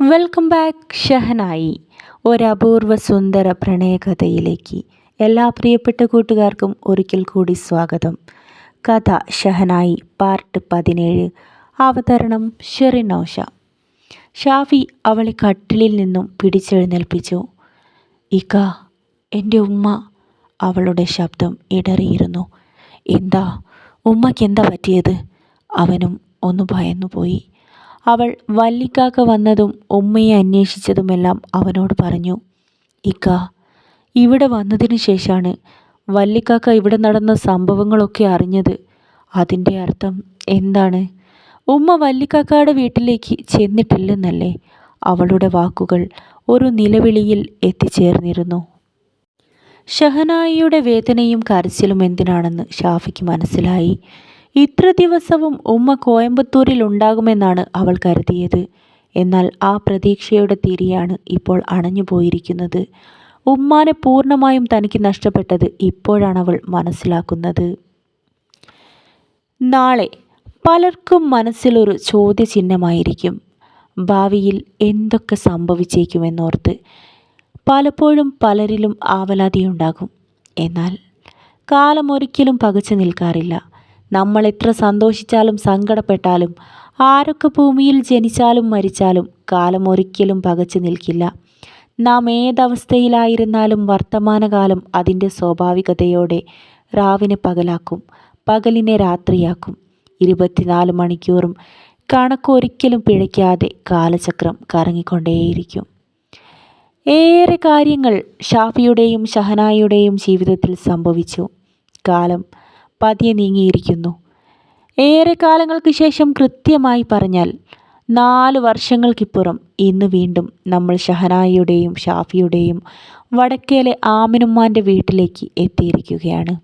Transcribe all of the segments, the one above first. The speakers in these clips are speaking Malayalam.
Welcome back shehnai. ഒരപൂർവ സുന്ദര പ്രണയകഥയിലേക്ക് എല്ലാ പ്രിയപ്പെട്ട കൂട്ടുകാർക്കും ഒരിക്കൽ കൂടി സ്വാഗതം. കഥ ഷഹനായി പാർട്ട് പതിനേഴ്. അവതരണം ഷെറിനോഷ. ഷാഫി അവളെ കട്ടിലിൽ നിന്നും പിടിച്ചെഴുന്നേൽപ്പിച്ചു. ഇക എന്റെ ഉമ്മ അവളുടെ ശബ്ദം ഇടറിയിരുന്നു. എന്താ ഉമ്മയ്ക്ക് എന്താ പറ്റിയത്? അവനും ഒന്ന് ഭയന്നുപോയി. അവൾ വല്ലിക്കാക്ക വന്നതും ഉമ്മയെ അന്വേഷിച്ചതുമെല്ലാം അവനോട് പറഞ്ഞു. ഇക്ക ഇവിടെ വന്നതിന് ശേഷമാണ് വല്ലിക്കാക്ക ഇവിടെ നടന്ന സംഭവങ്ങളൊക്കെ അറിഞ്ഞത്. അതിന്റെ അർത്ഥം എന്താണ്? ഉമ്മ വല്ലിക്കാക്കയുടെ വീട്ടിലേക്ക് ചെന്നിട്ടില്ലെന്നല്ലേ അവളുടെ വാക്കുകൾ ഒരു നിലവിളിയിൽ എത്തിച്ചേർന്നിരുന്നു. ഷഹനായിയുടെ വേദനയും കരച്ചിലും എന്തിനാണെന്ന് ഷാഫിക്ക് മനസ്സിലായി. ഇത്ര ദിവസവും ഉമ്മ കോയമ്പത്തൂരിൽ ഉണ്ടാകുമെന്നാണ് അവൾ കരുതിയത്. എന്നാൽ ആ പ്രതീക്ഷയുടെ തിരിയാണ് ഇപ്പോൾ അണഞ്ഞു പോയിരിക്കുന്നത്. ഉമ്മാനെ പൂർണമായും തനിക്ക് നഷ്ടപ്പെട്ടത് ഇപ്പോഴാണ് അവൾ മനസ്സിലാക്കുന്നത്. നാളെ പലർക്കും മനസ്സിലൊരു ചോദ്യചിഹ്നമായിരിക്കും. ഭാവിയിൽ എന്തൊക്കെ സംഭവിച്ചേക്കുമെന്നോർത്ത് പലപ്പോഴും പലരിലും ആവലാതിയുണ്ടാകും. എന്നാൽ കാലമൊരിക്കലും പകച്ചു നിൽക്കാറില്ല. നമ്മൾ എത്ര സന്തോഷിച്ചാലും സങ്കടപ്പെട്ടാലും ആരൊക്കെ ഭൂമിയിൽ ജനിച്ചാലും മരിച്ചാലും കാലം ഒരിക്കലും പകച്ചു നിൽക്കില്ല. നാം ഏതവസ്ഥയിലായിരുന്നാലും വർത്തമാനകാലം അതിന്റെ സ്വാഭാവികതയോടെ രാവിനെ പകലാക്കും പകലിനെ രാത്രിയാക്കും. ഇരുപത്തിനാല് മണിക്കൂറും കണക്കൊരിക്കലും പിഴയ്ക്കാതെ കാലചക്രം കറങ്ങിക്കൊണ്ടേയിരിക്കും. ഏറെ കാര്യങ്ങൾ ഷാഫിയുടെയും ഷഹനായിയുടെയും ജീവിതത്തിൽ സംഭവിച്ചു. കാലം പതിയെ നീങ്ങിയിരിക്കുന്നു. ഏറെ കാലങ്ങൾക്ക് ശേഷം കൃത്യമായി പറഞ്ഞാൽ നാല് വർഷങ്ങൾക്കിപ്പുറം ഇന്ന് വീണ്ടും നമ്മൾ ഷഹനായിയുടെയും ഷാഫിയുടെയും വടക്കേലെ ആമിനുമ്മാന്റെ വീട്ടിലേക്ക് എത്തിയിരിക്കുകയാണ്.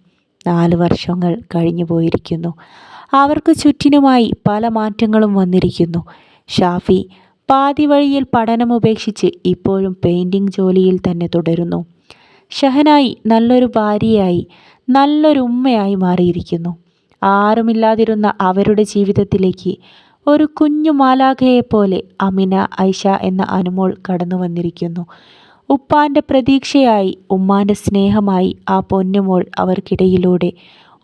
നാല് വർഷങ്ങൾ കഴിഞ്ഞു പോയിരിക്കുന്നു. അവർക്ക് ചുറ്റിനുമായി പല മാറ്റങ്ങളും വന്നിരിക്കുന്നു. ഷാഫി പാതി വഴിയിൽ പഠനം ഉപേക്ഷിച്ച് ഇപ്പോഴും പെയിന്റിംഗ് ജോലിയിൽ തന്നെ തുടരുന്നു. ഷഹനായി നല്ലൊരു ഭാര്യയായി നല്ലൊരു ഉമ്മയായി മാറിയിരിക്കുന്നു. ആരുമില്ലാതിരുന്ന അവരുടെ ജീവിതത്തിലേക്ക് ഒരു കുഞ്ഞു മാലാഖയെപ്പോലെ അമിന ഐഷ എന്ന അനുമോൾ കടന്നു വന്നിരിക്കുന്നു. ഉപ്പാന്റെ പ്രതീക്ഷയായി ഉമ്മാന്റെ സ്നേഹമായി ആ പൊന്നുമോൾ അവർക്കിടയിലൂടെ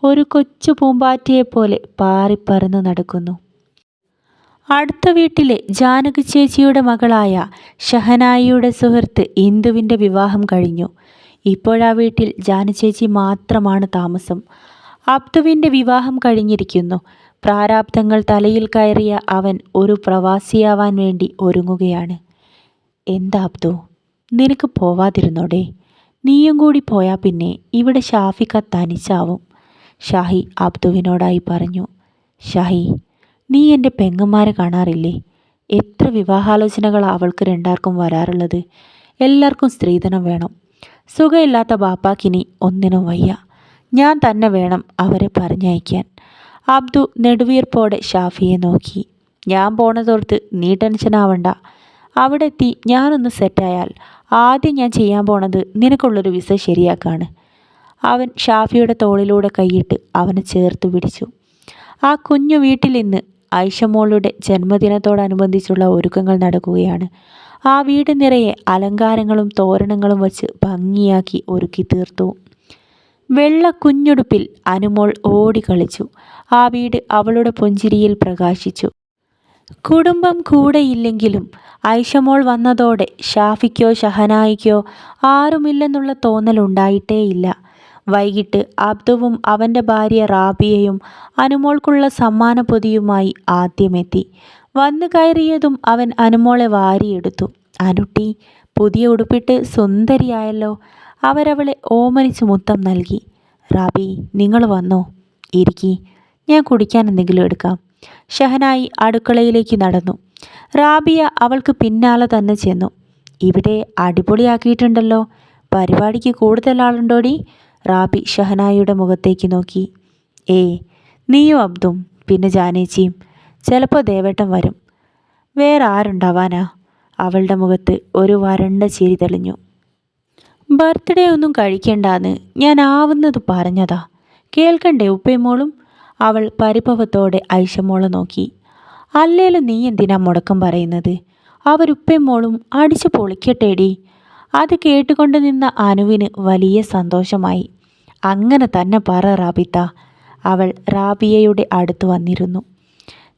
ഒരു കൊച്ചു പൂമ്പാറ്റയെപ്പോലെ പാറിപ്പറന്ന് നടക്കുന്നു. അടുത്ത വീട്ടിലെ ജാനകി ചേച്ചിയുടെ മകളായ ഷഹനായിയുടെ സുഹൃത്ത് ഇന്ദുവിന്റെ വിവാഹം കഴിഞ്ഞു. ഇപ്പോഴാ വീട്ടിൽ ജാനചേച്ചി മാത്രമാണ് താമസം. അബ്ദുവിന്റെ വിവാഹം കഴിഞ്ഞിരിക്കുന്നു. പ്രാരാബ്ദങ്ങൾ തലയിൽ കയറിയ അവൻ ഒരു പ്രവാസിയാവാൻ വേണ്ടി ഒരുങ്ങുകയാണ്. എന്താ അബ്ദു? നിനക്ക് പോവാതിരുന്നോടെ? നീയും കൂടി പോയാൽ പിന്നെ ഇവിടെ ഷാഫിക്ക തനിച്ചാവും ഷാഹി അബ്ദുവിനോടായി പറഞ്ഞു. ഷാഹി നീ എന്റെ പെങ്ങന്മാരെ കാണാറില്ലേ? എത്ര വിവാഹാലോചനകളാണ് അവൾക്ക് രണ്ടാർക്കും വരാറുള്ളത്. എല്ലാവർക്കും സ്ത്രീധനം വേണം. സുഖമില്ലാത്ത ബാപ്പാക്കിനി ഒന്നിനും വയ്യ. ഞാൻ തന്നെ വേണം അവരെ പറഞ്ഞയക്കാൻ. അബ്ദു നെടുവീർപ്പോടെ ഷാഫിയെ നോക്കി. ഞാൻ പോണതോർത്ത് നീ ടെൻഷനാവണ്ട അവിടെ എത്തി ഞാനൊന്ന് സെറ്റായാൽ ആദ്യം ഞാൻ ചെയ്യാൻ പോണത് നിനക്കുള്ളൊരു വിസ ശരിയാക്കാണ്. അവൻ ഷാഫിയുടെ തോളിലൂടെ കൈയിട്ട് അവനെ ചേർത്ത് പിടിച്ചു. ആ കുഞ്ഞു വീട്ടിൽ ഇന്ന് ഐഷമോളുടെ ജന്മദിനത്തോടനുബന്ധിച്ചുള്ള ഒരുക്കങ്ങൾ നടക്കുകയാണ്. ആ വീട് നിറയെ അലങ്കാരങ്ങളും തോരണങ്ങളും വച്ച് ഭംഗിയാക്കി ഒരുക്കി തീർത്തു. വെള്ള കുഞ്ഞുടുപ്പിൽ അനുമോൾ ഓടിക്കളിച്ചു ആ വീട് അവളുടെ പുഞ്ചിരിയിൽ പ്രകാശിച്ചു. കുടുംബം കൂടെയില്ലെങ്കിലും ഐഷമോൾ വന്നതോടെ ഷാഫിക്കോ ഷഹനായിക്കോ ആരുമില്ലെന്നുള്ള തോന്നലുണ്ടായിട്ടേയില്ല വൈകിട്ട് അബ്ദുവും അവന്റെ ഭാര്യ റാബിയയും അനുമോൾക്കുള്ള സമ്മാന പൊതിയുമായി ആദ്യമെത്തി. വന്നു കയറിയതും അവൻ അനുമോളെ വാരിയെടുത്തു. അനുട്ടി പുതിയ ഉടുപ്പിട്ട് സുന്ദരിയായല്ലോ. അവരവളെ ഓമനിച്ച് മുത്തം നൽകി. റാബി നിങ്ങൾ വന്നോ? ഇരിക്കി. ഞാൻ കുടിക്കാൻ എന്തെങ്കിലും എടുക്കാം. ഷഹനായി അടുക്കളയിലേക്ക് നടന്നു. റാബിയ അവൾക്ക് പിന്നാലെ തന്നെ ചെന്നു. ഇവിടെ അടിപൊളിയാക്കിയിട്ടുണ്ടല്ലോ. പരിപാടിക്ക് കൂടുതൽ ആളുണ്ടോടി? റാബി ഷഹനായിയുടെ മുഖത്തേക്ക് നോക്കി. ഏ നീയും അബ്ദും പിന്നെ ജാനേച്ചിയും ചിലപ്പോൾ ദേവട്ടം വരും. വേറെ ആരുണ്ടാവാനാ? അവളുടെ മുഖത്ത് ഒരു വരണ്ട ചിരി തെളിഞ്ഞു. ബർത്ത്ഡേ ഒന്നും കഴിക്കണ്ടാന്ന് ഞാൻ ആവുന്നത് പറഞ്ഞതാ. കേൾക്കണ്ടേ ഉപ്പേമോളും അവൾ പരിഭവത്തോടെ ഐഷമോളെ നോക്കി. അല്ലേലും നീ എന്തിനാ മുടക്കം പറയുന്നത്? അവരുപ്പയമോളും അടിച്ചു പൊളിക്കട്ടേടി. അത് കേട്ടുകൊണ്ട് നിന്ന അനുവിന് വലിയ സന്തോഷമായി. അങ്ങനെ തന്നെ പറ റാബിത്ത. അവൾ റാബിയയുടെ അടുത്ത് വന്നിരുന്നു.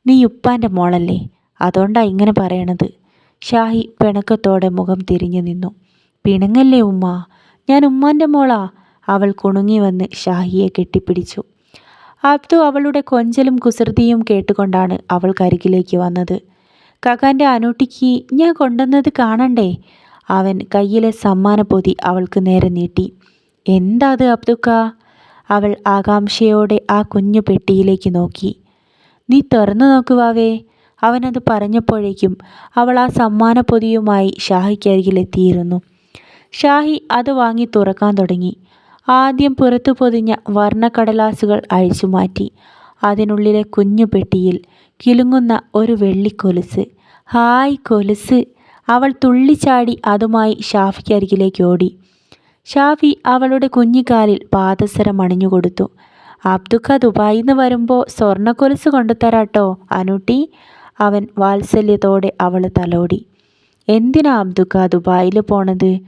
നീ ഉപ്പാന്റെ മോളല്ലേ? അതുകൊണ്ടാ ഇങ്ങനെ പറയണത്. ഷാഹി പിണക്കത്തോടെ മുഖം തിരിഞ്ഞു നിന്നു. പിണങ്ങല്ലേ ഉമ്മ? ഞാൻ ഉമ്മാന്റെ മോളാ. അവൾ കുണുങ്ങി വന്ന് ഷാഹിയെ കെട്ടിപ്പിടിച്ചു. അബ്ദു അവളുടെ കൊഞ്ചലും കുസൃതിയും കേട്ടുകൊണ്ടാണ് അവൾ കരികിലേക്ക് വന്നത്. കകാന്റെ അനൂട്ടിക്ക് ഞാൻ കൊണ്ടുവന്നത് കാണണ്ടേ? അവൻ കയ്യിലെ സമ്മാനപ്പൊതി അവൾക്ക് നേരെ നീട്ടി. എന്താ അത് അബ്ദുക്ക? അവൾ ആകാംക്ഷയോടെ ആ കുഞ്ഞു പെട്ടിയിലേക്ക് നോക്കി. നീ തുറന്നു നോക്കുവാവേ അവനത് പറഞ്ഞപ്പോഴേക്കും അവൾ ആ സമ്മാനപ്പൊതിയുമായി ഷാഹിക്കരികിലെത്തിയിരുന്നു ഷാഹി അത് വാങ്ങി തുറക്കാൻ തുടങ്ങി. ആദ്യം പുറത്തു പൊതിഞ്ഞ വർണക്കടലാസുകൾ അഴിച്ചു മാറ്റി. അതിനുള്ളിലെ കുഞ്ഞു പെട്ടിയിൽ കിലുങ്ങുന്ന ഒരു വെള്ളിക്കൊലുസ് ഹായ് കൊലുസ് അവൾ തുള്ളിച്ചാടി അതുമായി ഷാഫിക്കരികിലേക്ക് ഓടി. ഷാഫി അവളുടെ കുഞ്ഞിക്കാലിൽ പാദസരം അണിഞ്ഞുകൊടുത്തു. അബ്ദുക്ക ദുബായിന്ന് വരുമ്പോൾ സ്വർണക്കൊലുസ് കൊണ്ടുതരാട്ടോ അനുട്ടി. അവൻ വാത്സല്യത്തോടെ അവൾ തലോടി. എന്തിനാ അബ്ദുക്ക ദുബായിൽ പോണത്?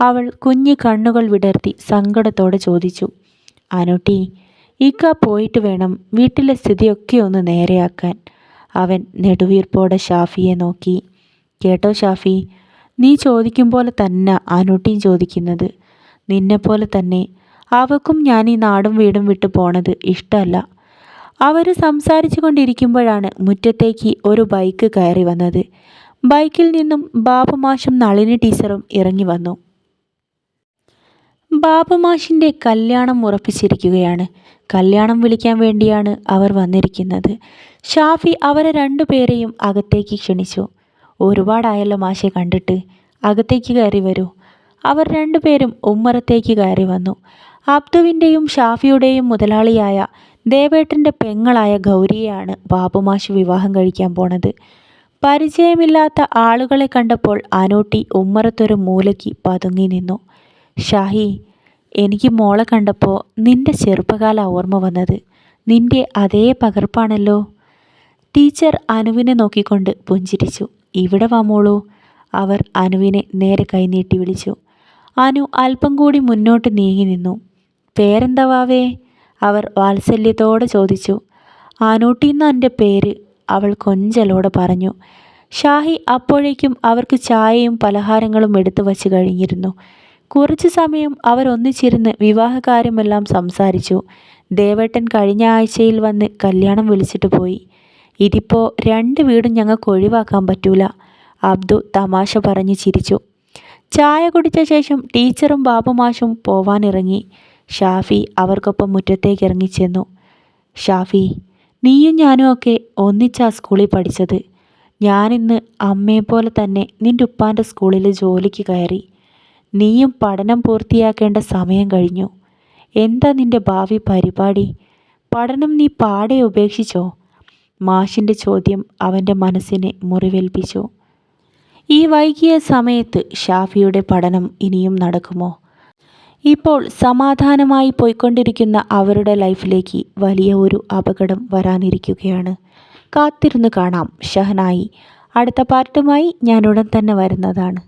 അവൾ കുഞ്ഞു കണ്ണുകൾ വിടർത്തി സങ്കടത്തോടെ ചോദിച്ചു. അനുട്ടി ഇക്ക പോയിട്ട് വേണം വീട്ടിലെ സ്ഥിതിയൊക്കെ ഒന്ന് നേരെയാക്കാൻ. അവൻ നെടുവീർപ്പോടെ ഷാഫിയെ നോക്കി. കേട്ടോ ഷാഫി നീ ചോദിക്കും പോലെ തന്നെ ആനൂട്ടിയും ചോദിക്കുന്നത്. നിന്നെപ്പോലെ തന്നെ അവക്കും ഞാൻ ഈ നാടും വീടും വിട്ടു പോണത് ഇഷ്ടമല്ല. അവർ സംസാരിച്ചു കൊണ്ടിരിക്കുമ്പോഴാണ് മുറ്റത്തേക്ക് ഒരു ബൈക്ക് കയറി വന്നത്. ബൈക്കിൽ നിന്നും ബാബുമാഷും നളിനി ടീച്ചറും ഇറങ്ങി വന്നു. ബാബുമാഷിന്റെ കല്യാണം ഉറപ്പിച്ചിരിക്കുകയാണ്. കല്യാണം വിളിക്കാൻ വേണ്ടിയാണ് അവർ വന്നിരിക്കുന്നത്. ഷാഫി അവരെ രണ്ടുപേരെയും അകത്തേക്ക് ക്ഷണിച്ചു. ഒരുപാടായല്ലോ മാഷെ കണ്ടിട്ട്. അകത്തേക്ക് കയറി വരൂ. അവർ രണ്ടുപേരും ഉമ്മറത്തേക്ക് കയറി വന്നു. അബ്ദുവിന്റെയും ഷാഫിയുടെയും മുതലാളിയായ ദേവേട്ടന്റെ പെങ്ങളായ ഗൗരിയെയാണ് ബാബുമാഷ് വിവാഹം കഴിക്കാൻ പോണത്. പരിചയമില്ലാത്ത ആളുകളെ കണ്ടപ്പോൾ അനൂട്ടി ഉമ്മറത്തൊരു മൂലയ്ക്ക് പതുങ്ങി നിന്നു. ഷാഹി എനിക്ക് മോളെ കണ്ടപ്പോൾ നിന്റെ ചെറുപ്പകാല ഓർമ്മ വന്നത്. നിന്റെ അതേ പകർപ്പാണല്ലോ. ടീച്ചർ അനുവിനെ നോക്കിക്കൊണ്ട് പുഞ്ചിരിച്ചു. ഇവിടെ വാ മോളൂ. അവർ അനുവിനെ നേരെ കൈനീട്ടി വിളിച്ചു. അനു അല്പം കൂടി മുന്നോട്ട് നീങ്ങി നിന്നു. പേരെന്തവാവേ അവർ വാത്സല്യത്തോടെ ചോദിച്ചു. ആനൂട്ടിന്ന എന്റെ പേര് അവൾ കൊഞ്ചലോടെ പറഞ്ഞു. ഷാഹി അപ്പോഴേക്കും അവർക്ക് ചായയും പലഹാരങ്ങളും എടുത്തു വച്ച് കഴിഞ്ഞിരുന്നു. കുറച്ചു സമയം അവർ ഒന്നിച്ചിരുന്ന് വിവാഹകാര്യമെല്ലാം സംസാരിച്ചു. ദേവട്ടൻ കഴിഞ്ഞ ആഴ്ചയിൽ വന്ന് കല്യാണം വിളിച്ചിട്ട് പോയി. ഇതിപ്പോൾ രണ്ട് വീടും ഞങ്ങൾക്ക് ഒഴിവാക്കാൻ പറ്റൂല. അബ്ദു തമാശ പറഞ്ഞ് ചിരിച്ചു. ചായ കുടിച്ച ശേഷം ടീച്ചറും ബാബുമാഷും പോവാനിറങ്ങി. ഷാഫി അവർക്കൊപ്പം മുറ്റത്തേക്ക് ഇറങ്ങിച്ചെന്നു ഷാഫി നീയും ഞാനും ഒക്കെ ഒന്നിച്ചാ സ്കൂളിൽ പഠിച്ചത്. ഞാനിന്ന് അമ്മയെ പോലെ തന്നെ നിന്റെ ഉപ്പാന്റെ സ്കൂളിൽ ജോലിക്ക് കയറി. നീയും പഠനം പൂർത്തിയാക്കേണ്ട സമയം കഴിഞ്ഞു. എന്താ നിന്റെ ഭാവി പരിപാടി? പഠനം നീ പാടെ ഉപേക്ഷിച്ചോ? മാഷിന്റെ ചോദ്യം അവന്റെ മനസ്സിനെ മുറിവേൽപ്പിച്ചു. ഈ വൈകിയ സമയത്ത് ഷാഫിയുടെ പഠനം ഇനിയും നടക്കുമോ? ഇപ്പോൾ സമാധാനമായി പോയിക്കൊണ്ടിരിക്കുന്ന അവരുടെ ലൈഫിലേക്ക് വലിയ ഒരു അപകടം വരാനിരിക്കുകയാണ്. കാത്തിരുന്ന് കാണാം ഷഹനായി. അടുത്ത പാർട്ടുമായി ഞാൻ ഉടൻ തന്നെ വരുന്നതാണ്.